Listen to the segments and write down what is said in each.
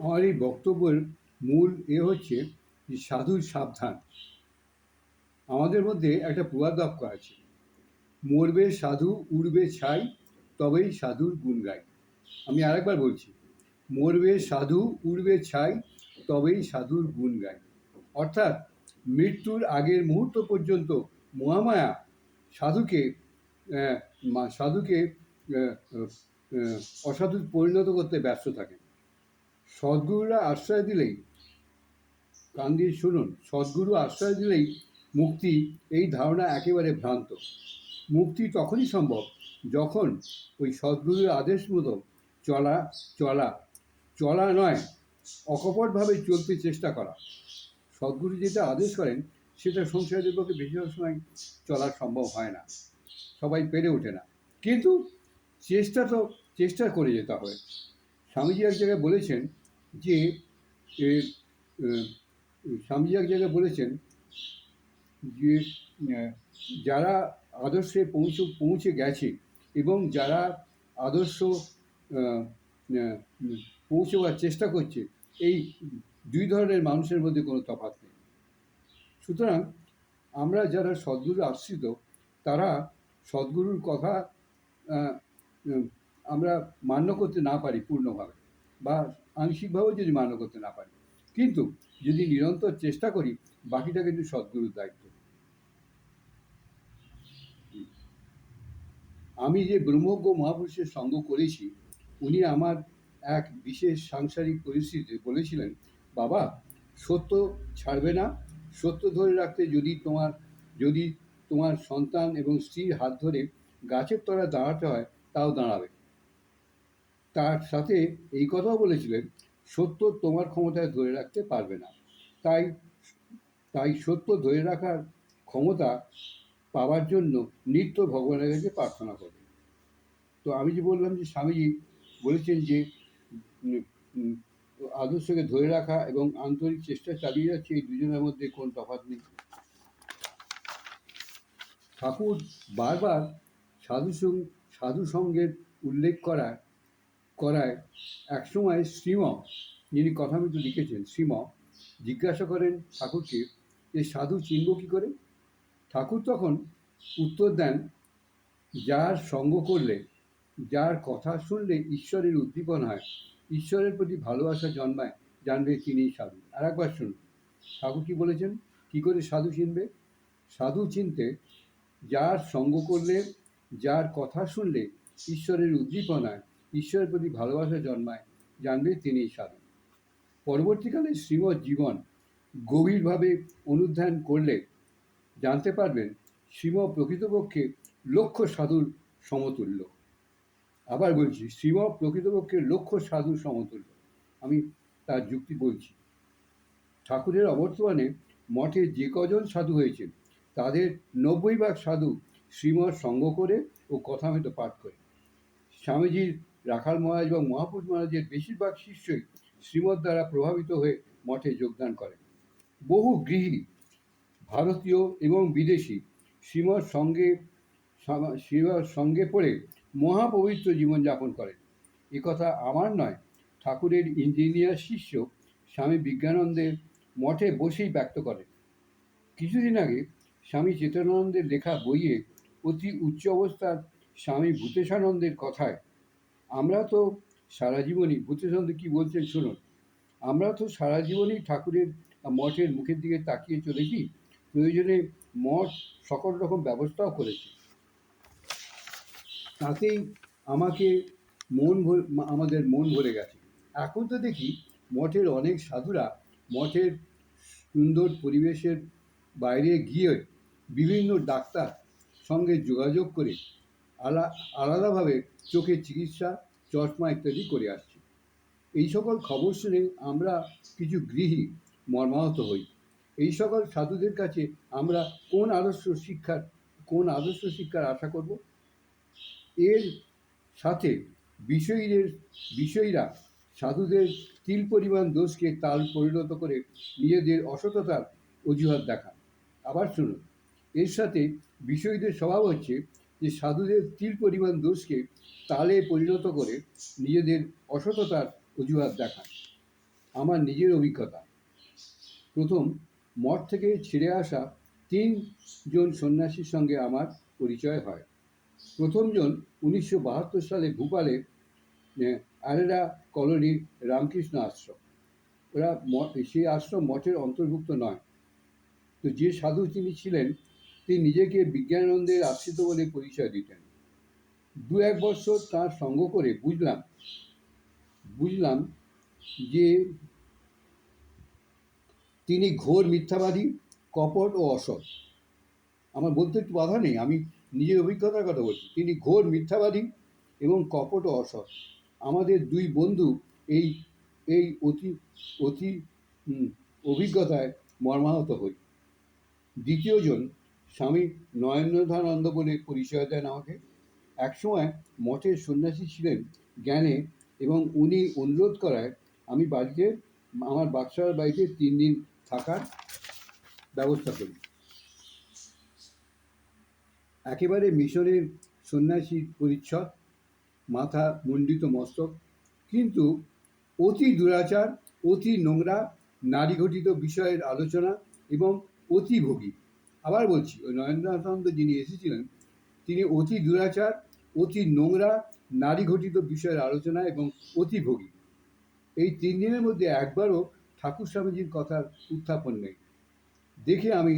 আমার এই বক্তব্যের মূল এ হচ্ছে যে সাধুর সাবধান। আমাদের মধ্যে একটা প্রবাদ বাক্য আছে, মরবে সাধু, উড়বে ছাই, তবেই সাধুর গুণ গাই আমি আরেকবার বলছি, মরবে সাধু, উড়বে ছাই, তবেই সাধুর গুণ গাই অর্থাৎ মৃত্যুর আগের মুহূর্ত পর্যন্ত মহামায়া সাধুকে সাধুকে অসাধু পরিণত করতে ব্যস্ত থাকে। সদ্গুরুরা আশ্রয় দিলেই কান শুনুন সদ্গুরু আশ্রয় দিলেই মুক্তি, এই ধারণা একেবারে ভ্রান্ত। মুক্তি তখনই সম্ভব যখন ওই সদ্গুরুর আদেশ মতো চলা চলা চলা নয়, অকপটভাবে চলতে চেষ্টা করা। সদ্গুরু যেটা আদেশ করেন, সেটা সংসারের পক্ষে বেশিরভাগ সময় চলা সম্ভব হয় না। সবাই পেরে ওঠে না। কিন্তু চেষ্টা তো, চেষ্টা করে যেতে হবে স্বামীজি এক জায়গায় বলেছেন যে স্বামীজি এক জায়গায় বলেছেন যে যারা আদর্শে পৌঁছে পৌঁছে গেছে এবং যারা আদর্শ পৌঁছবার চেষ্টা করছে, এই দুই ধরনের মানুষের মধ্যে কোনো তফাৎ নেই। সুতরাং আমরা যারা সদ্গুরু আশ্রিত, তারা সদ্গুরুর কথা আমরা মান্য করতে না পারি পূর্ণভাবে বা আংশিকভাবেও যদি মান্য করতে না পারি। কিন্তু যদি নিরন্তর চেষ্টা করি, বাকিটা কিন্তু সদ্গুরুর দায়িত্ব। আমি যে ব্রহ্মজ্ঞ মহাপুরুষের সঙ্গ করেছি, উনি আমার এক বিশেষ সাংসারিক পরিস্থিতিতে বলেছিলেন, বাবা, সত্য ছাড়বে না। সত্য ধরে রাখতে যদি তোমার যদি তোমার সন্তান এবং স্ত্রীর হাত ধরে গাছের তলায় দাঁড়াতে হয়, তাও দাঁড়াবে। তার সাথে এই কথাও বলেছিলেন, সত্য তোমার ক্ষমতায় ধরে রাখতে পারবে না। তাই তাই সত্য ধরে রাখার ক্ষমতা পাওয়ার জন্য নিত্য ভগবানের কাছে প্রার্থনা করবে। তো আমি যে বললাম যে স্বামীজি বলেছেন যে আদর্শকে ধরে রাখা এবং আন্তরিক চেষ্টা চালিয়ে যাচ্ছে এই দুজনের মধ্যে কোন তফাৎ নেই। ঠাকুর বারবার সাধু সাধু সঙ্গের উল্লেখ করায় করায়। একসময় শ্রীম যিনি কথা কথামৃত লিখেছেন শ্রীম জিজ্ঞাসা করেন ঠাকুরকে যে সাধু চিনব কী করে? ঠাকুর তখন উত্তর দেন, যার সঙ্গ করলে, যার কথা শুনলে ঈশ্বরের উদ্দীপন হয়, ঈশ্বরের প্রতি ভালোবাসা জন্মায়, জানবে তিনি সাধু। আর একবার শুনুন, ঠাকুর কি বলেছেন? কী করে সাধু চিনবে? সাধু চিনতে, যার সঙ্গ করলে, যার কথা শুনলে ঈশ্বরের উদ্দীপন হয় ঈশ্বরের প্রতি ভালোবাসা জন্মায়, জানবে তিনিই সাধু। পরবর্তীকালে শ্রীমৎ জীবন গভীরভাবে অনুধ্যান করলে জানতে পারবেন শ্রীম প্রকৃতপক্ষে লক্ষ্য সাধুর সমতুল্য। আবার বলছি, শ্রীম প্রকৃতপক্ষে লক্ষ্য সাধুর সমতুল্য। আমি তার যুক্তি বলছি। ঠাকুরের অবর্তমানে মঠে যে কজন সাধু হয়েছেন, তাদের নব্বই ভাগ সাধু শ্রীমৎ সঙ্গ করে ও কথা কথামৃত পাঠ করে। স্বামীজির রাখাল মহারাজ এবং মহাপুর মহারাজের বেশিরভাগ শিষ্যই শ্রীমদ দ্বারা প্রভাবিত হয়ে মঠে যোগদান করেন। বহু গৃহী, ভারতীয় এবং বিদেশি শ্রীমদ সঙ্গে শ্রীমদ সঙ্গে পড়ে মহাপবিত্র জীবনযাপন করেন। কথা আমার নয়, ঠাকুরের ইঞ্জিনিয়ার শিষ্য স্বামী বিজ্ঞানন্দের মঠে বসেই ব্যক্ত করেন। কিছুদিন আগে স্বামী চেতনানন্দের লেখা বইয়ে অতি উচ্চ অবস্থার স্বামী ভূতেশানন্দের কথায় আমরা তো সারা জীবনই ভূতেশানন্দ কী বলছেন শুনুন, আমরা তো সারা জীবনই ঠাকুরের মঠের মুখের দিকে তাকিয়ে চলেছি প্রয়োজনে মঠ সকল রকম ব্যবস্থাও করেছে। তাতেই আমাকে মন আমাদের মন ভরে গেছে। এখন তো দেখি মঠের অনেক সাধুরা মঠের সুন্দর পরিবেশের বাইরে গিয়ে বিভিন্ন ডাক্তার সঙ্গে যোগাযোগ করে আলা, আলাদাভাবে চোখের চিকিৎসা চশমা ইত্যাদি করে আসছে। এই সকল খবর শুনে আমরা কিছু গৃহী মর্মাহত হই। এই সকল সাধুদের কাছে আমরা কোন আদর্শ শিক্ষার, কোন আদর্শ শিক্ষার আশা করব? এর সাথে বিষয়ীদের, বিষয়ীরা সাধুদের তিল পরিমাণ দোষকে তাল পরিণত করে নিজেদের অসততার অজুহাত দেখান। আবার শুনুন, এর সাথে বিষয়ীদের স্বভাব হচ্ছে যে সাধুদের তিল পরিমাণ দোষকে তালে পরিণত করে নিজেদের অসততার অজুহাত দেখান আমার নিজের অভিজ্ঞতা। প্রথম, মঠ থেকে ছেড়ে আসা তিনজন সন্ন্যাসীর সঙ্গে আমার পরিচয় হয়। প্রথমজন উনিশশো বাহাত্তর সালে ভূপালে আরেরা কলোনির রামকৃষ্ণ আশ্রম। ওরা সেই আশ্রম মঠের অন্তর্ভুক্ত নয়। তো যে সাধু তিনি ছিলেন তিনি নিজেকে বিজ্ঞানানন্দের আশ্রিত বলে পরিচয় দিতেন। দু এক বছর তার সঙ্গ করে বুঝলাম বুঝলাম যে তিনি ঘোর মিথ্যাবাদী, কপট ও অসৎ। আমার বলতে একটু বাধা নেই, আমি নিজের অভিজ্ঞতার কথা বলছি। তিনি ঘোর মিথ্যাবাদী এবং কপট ও অসৎ। আমাদের দুই বন্ধু এই এই অতি অতি অভিজ্ঞতায় মর্মাহত হই। দ্বিতীয়জন স্বামী নয়নধানন্দ বলে পরিচয় দেন আমাকে। একসময় মঠের সন্ন্যাসী ছিলেন জ্ঞানে এবং উনি অনুরোধ করায়, আমি বাড়িতে, আমার বাক্সার বাড়িতে তিন দিন থাকার ব্যবস্থা করি। একেবারে মিশনের সন্ন্যাসী পরিচ্ছদ, মাথা মণ্ডিত মস্তক, কিন্তু অতি দুরাচার, অতি নোংরা, নারী ঘটিত বিষয়ের আলোচনা এবং অতি ভোগী। আবার বলছি, ওই নরেন্দ্রনাথানন্দ যিনি এসেছিলেন, তিনি অতি দুরাচার, অতি নোংরা, নারী ঘটিত বিষয়ের আলোচনা এবং অতি ভোগী। এই তিন দিনের মধ্যে একবারও ঠাকুর স্বামীজির কথার উত্থাপন নেই। দেখে আমি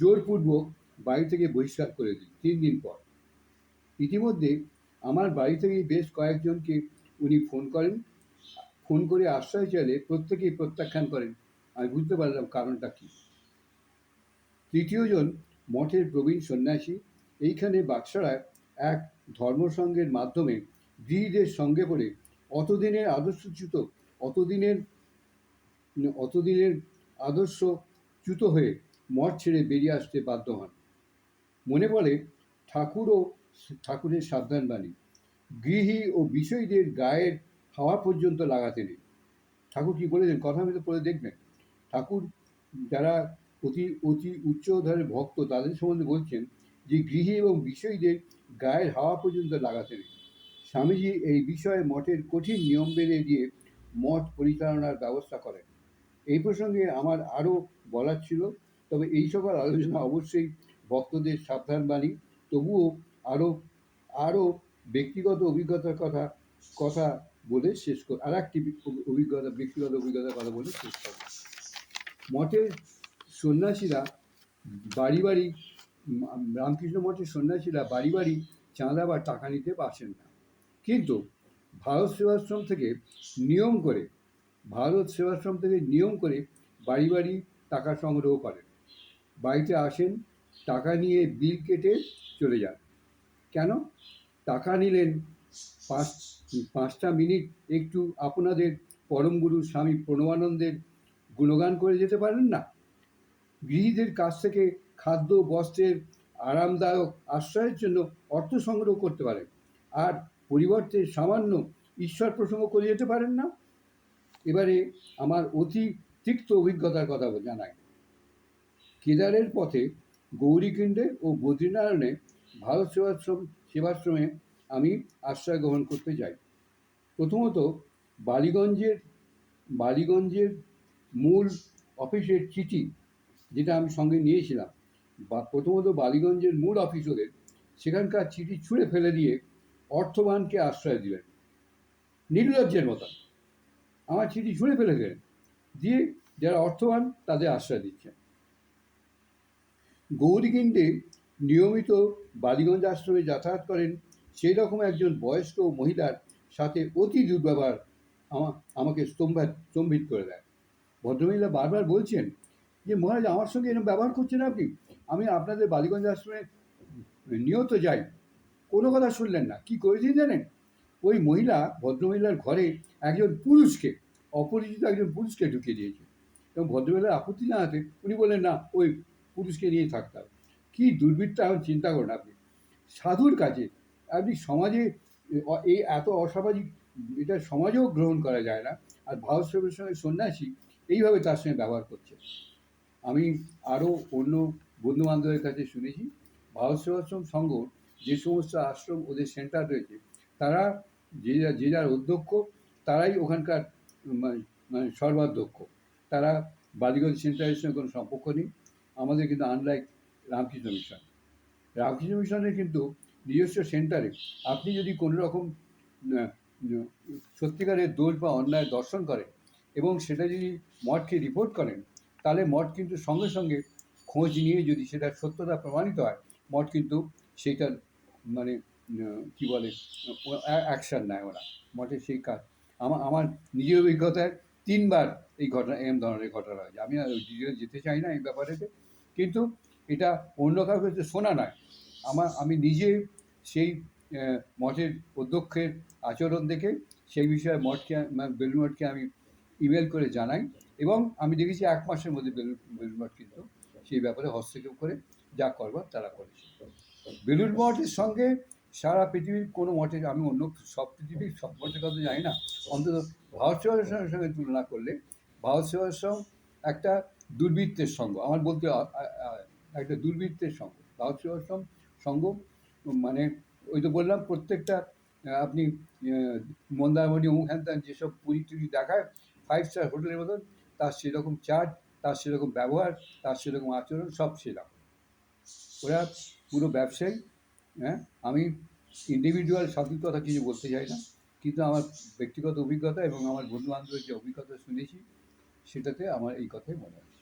জোরপূর্বক বাড়ি থেকে বহিষ্কার করে দিই, তিন দিন পর। ইতিমধ্যে আমার বাড়ি থেকে বেশ কয়েকজনকে উনি ফোন করেন, ফোন করে আশ্রয় চাইলে প্রত্যেকেই প্রত্যাখ্যান করেন। আমি বুঝতে পারলাম কারণটা কী। তৃতীয়জন মঠের প্রবীণ সন্ন্যাসী। এইখানে বাক্সারায় এক ধর্মসংঘের মাধ্যমে গৃহীদের সঙ্গে করে অতদিনের আদর্শচ্যুত, অতদিনের অতদিনের আদর্শচ্যুত হয়ে মঠ ছেড়ে বেরিয়ে আসতে বাধ্য হন। মনে পড়ে ঠাকুরও ঠাকুরের সাবধান বাণী গৃহী ও বিষয়ীদের গায়ের হাওয়া পর্যন্ত লাগাতে নেই। ঠাকুর কি বলেছেন? কথা আমি তো পড়ে দেখবেন। ঠাকুর যারা অতি অতি উচ্চ উচ্চধারের ভক্ত তাদের সম্বন্ধে বলছেন যে গৃহী এবং বিষয়ীদের গায়ের হাওয়া পর্যন্ত লাগাতে নেই স্বামীজি এই বিষয়ে মঠের কঠিন নিয়ম বেঁধে দিয়ে মঠ পরিচালনার ব্যবস্থা করেন। এই প্রসঙ্গে আমার আরও বলার ছিল, তবে এই সকল আলোচনা অবশ্যই ভক্তদের সাবধান বাণী, তবুও আরও আরও ব্যক্তিগত অভিজ্ঞতার কথা কথা বলে শেষ কর, আর একটি অভিজ্ঞতা, ব্যক্তিগত অভিজ্ঞতার কথা বলে শেষ করব মঠের সন্ন্যাসীরা বাড়ি বাড়ি, রামকৃষ্ণ মঠের সন্ন্যাসীরা বাড়ি বাড়ি চাঁদা বা টাকা নিতে আসেন না। কিন্তু ভারত সেবাশ্রম থেকে নিয়ম করে, ভারত সেবাশ্রম থেকে নিয়ম করে বাড়ি বাড়ি টাকা সংগ্রহ করেন। বাড়িতে আসেন, টাকা নিয়ে বিল কেটে চলে যান। কেন? টাকা নিলেন পাঁচ, পাঁচটা মিনিট একটু আপনাদের পরম গুরু স্বামী প্রণবানন্দের গুণগান করে যেতে পারেন না? গৃহীদের কাছ থেকে খাদ্য, বস্ত্রের আরামদায়ক আশ্রয়ের জন্য অর্থ সংগ্রহ করতে পারেন। আর পরিবর্তে সামান্য ঈশ্বর প্রসঙ্গ করে যেতে পারেন না? এবারে আমার অতি তিক্ত অভিজ্ঞতার কথা জানাই। কেদারের পথে গৌরীকুণ্ডে ও বদ্রীনারায়ণে ভারত সেবাশ্রম, সেবাশ্রমে আমি আশ্রয় গ্রহণ করতে যাই। প্রথমত বালিগঞ্জের বালিগঞ্জের মূল অফিসের চিঠি যেটা আমি সঙ্গে নিয়েছিলাম। বা প্রথমত বালিগঞ্জের মূল অফিস সেখানকার চিঠি ছুঁড়ে ফেলে দিয়ে অর্থবানকে আশ্রয় দিলেন। নির্লজ্জের মতন। আমার চিঠি ছুঁড়ে ফেলে দিলেন দিয়ে যারা অর্থবান তাদের আশ্রয় দিচ্ছেন গৌরীকুণ্ডে নিয়মিত বালিগঞ্জ আশ্রমে যাতায়াত করেন সেই রকম একজন বয়স্ক মহিলার সাথে অতি দুর্ব্যবহার আমা, আমাকে স্তম্ভা, স্তম্ভিত করে দেয়। ভদ্রমহিলা বারবার বলছেন যে মহারাজ আমার সঙ্গে এরকম ব্যবহার করছেন আপনি? আমি আপনাদের বালিগঞ্জ আশ্রমে নিয়ত যাই। কোনো কথা শুনলেন না। কি করেছেন জানেন? ওই মহিলা ভদ্রমহিলার ঘরে একজন পুরুষকে, অপরিচিত একজন পুরুষকে ঢুকিয়ে দিয়েছে। এবং ভদ্রমহিলার আপত্তি জানাতে উনি বললেন, না, ওই পুরুষকে নিয়ে থাকতে হবে কী দুর্বৃত্ত এখন চিন্তা করুন আপনি। সাধুর কাছে আপনি সমাজে এই এত অসামাজিক, এটা সমাজেও গ্রহণ করা যায় না। আর ভারত সঙ্গে সন্ন্যাসী এইভাবে তার সঙ্গে ব্যবহার করছে। আমি আরও অন্য বন্ধু বান্ধবের কাছে শুনেছি, ভারত সেবাশ্রম সংঘ যে সমস্ত আশ্রম ওদের সেন্টার রয়েছে, তারা যে যা- যে যার অধ্যক্ষ, তারাই ওখানকার মানে- মানে সর্বাধ্যক্ষ। তারা বালিগঞ্জ সেন্টারের সঙ্গে কোনো সম্পর্ক নেই। আমাদের কিন্তু আনলাইক রামকৃষ্ণ মিশন। রামকৃষ্ণ মিশনের কিন্তু নিজস্ব সেন্টারে আপনি যদি কোনো রকম সত্যিকারের দোষ বা অন্যায় দর্শন করেন এবং সেটা যদি মঠকে রিপোর্ট করেন তাহলে মঠ কিন্তু সঙ্গে সঙ্গে খোঁজ নিয়ে যদি সেটা সত্যতা প্রমাণিত হয়, মঠ কিন্তু সেইটার মানে কি বলে অ্যাকশন নেয় ওরা। মঠের সেই কাজ। আমার আমার নিজের অভিজ্ঞতায় তিনবার এই ঘটনা, এরম ধরনের ঘটনা হয়েছে। আমি আর ডিটেলে যেতে চাই না এই ব্যাপারেতে। কিন্তু এটা অন্য কাউকে তো শোনা নয়। আমার আমি নিজে সেই মঠের অধ্যক্ষের আচরণ দেখে সেই বিষয়ে মঠকে মানে বেলুড় মঠকে আমি ইমেল করে জানাই। এবং আমি দেখেছি এক মাসের মধ্যে বেলুড় মঠ কিন্তু সেই ব্যাপারে হস্তক্ষেপ করে যা করবার তারা করেছে। বেলুড় মঠের সঙ্গে সারা পৃথিবীর কোনো মঠে আমি অন্য সব পৃথিবীর সব মঠের কথা জানি না, অন্তত ভারত সেবাশ্রমের সঙ্গে তুলনা করলে ভারত সেবাশ্রম একটা দুর্বৃত্তের সঙ্গ, আমার বলতে একটা দুর্বৃত্তের সঙ্গ, ভারত সেবাশ্রম সঙ্গ মানে ওই তো বললাম প্রত্যেকটা আপনি মন্দারমণি ত্যান যেসব পুরী টুরি দেখায় ফাইভ স্টার হোটেলের মতন তার সেরকম চার্জ তার সেরকম ব্যবহার, তার সেরকম আচরণ, সব সেরকম। ওরা পুরো ব্যবসায়ী হ্যাঁ? আমি ইন্ডিভিজুয়াল সঠিক কথা কিছু বলতে চাই না, কিন্তু আমার ব্যক্তিগত অভিজ্ঞতা এবং আমার বন্ধু বান্ধবের যে অভিজ্ঞতা শুনেছি, সেটাতে আমার এই কথাই মনে হচ্ছে